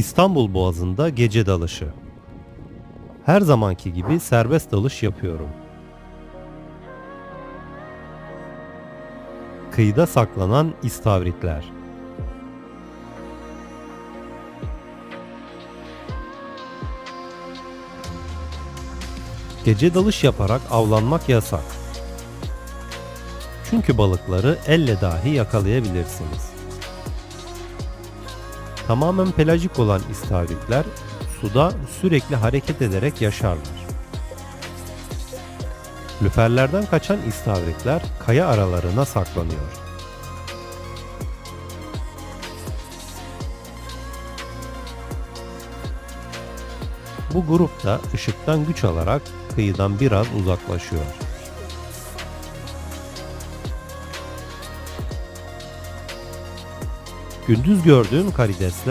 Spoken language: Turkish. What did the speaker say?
İstanbul Boğazı'nda gece dalışı. Her zamanki gibi serbest dalış yapıyorum. Kıyıda saklanan istavritler. Gece dalış yaparak avlanmak yasak. Çünkü balıkları elle dahi yakalayabilirsiniz. Tamamen pelajik olan istavritler suda sürekli hareket ederek yaşarlar. Lüferlerden kaçan istavritler kaya aralarına saklanıyor. Bu grup da ışıktan güç alarak kıyıdan biraz uzaklaşıyor. Gündüz gördüğüm karidesler